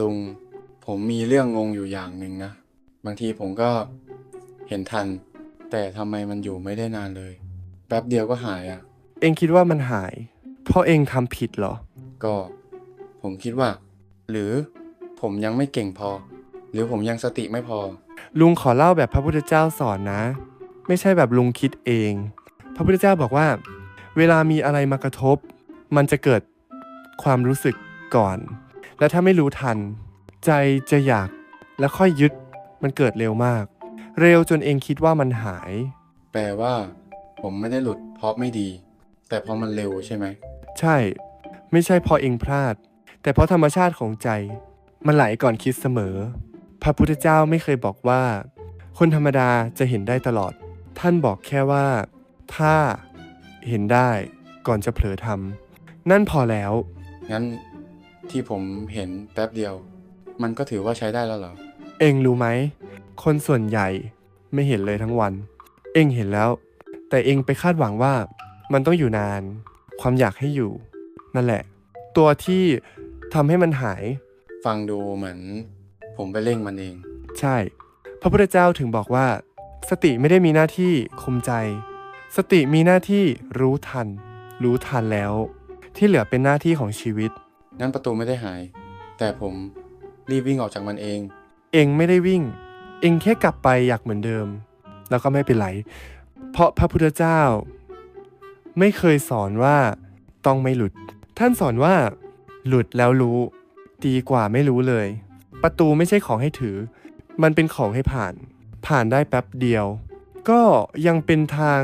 ลุงผมมีเรื่องงงอยู่อย่างหนึ่งนะ บางทีผมก็เห็นทัน แต่ทำไมมันอยู่ไม่ได้นานเลย แป๊บเดียวก็หายอะ่ะ เองคิดว่ามันหาย เพราะเองทำผิดเหรอ ก็ผมคิดว่า หรือผมยังไม่เก่งพอ หรือผมยังสติไม่พอ ลุงขอเล่าแบบพระพุทธเจ้าสอนนะ ไม่ใช่แบบลุงคิดเอง พระพุทธเจ้าบอกว่า เวลามีอะไรมากระทบ มันจะเกิดความรู้สึกก่อน และถ้าไม่รู้ทัน ใจจะอยากแล้วค่อยยึดมันเกิดเร็วมาก เร็วจนเองคิดว่ามันหาย แปลว่า ผมไม่ได้หลุดเพราะไม่ดี แต่เพราะมันเร็วใช่ไหม ใช่ ไม่ใช่เพราะเองพลาด แต่เพราะธรรมชาติของใจ มันไหลก่อนคิดเสมอ พระพุทธเจ้าไม่เคยบอกว่า คนธรรมดาจะเห็นได้ตลอด ท่านบอกแค่ว่า ถ้าเห็นได้ก่อนจะเผลอทำนั่นพอแล้ว งั้น ที่ผมเห็นแป๊บเดียว มันก็ถือว่าใช้ได้แล้วเหรอ เองรู้ไหม คนส่วนใหญ่ไม่เห็นเลยทั้งวัน เองเห็นแล้ว แต่เองไปคาดหวังว่า มันต้องอยู่นาน ความอยากให้อยู่ นั่นแหละ ตัวที่ทำให้มันหาย ฟังดูเหมือน ผมไปเร่งมันเอง ใช่ พระพุทธเจ้าถึงบอกว่า สติไม่ได้มีหน้าที่คุมใจ สติมีหน้าที่รู้ทัน รู้ทันแล้ว ที่เหลือเป็นหน้าที่ของชีวิต งั้นประตูไม่ได้หาย แต่ผมรีบวิ่งออกจากมันเอง เองไม่ได้วิ่ง เองแค่กลับไปอยากเหมือนเดิม แล้วก็ไม่เป็นไร เพราะพระพุทธเจ้า ไม่เคยสอนว่าต้องไม่หลุด ท่านสอนว่า หลุดแล้วรู้ ดีกว่าไม่รู้เลย ประตูไม่ใช่ของให้ถือ มันเป็นของให้ผ่าน ผ่านได้แป๊บเดียว ก็ยังเป็นทาง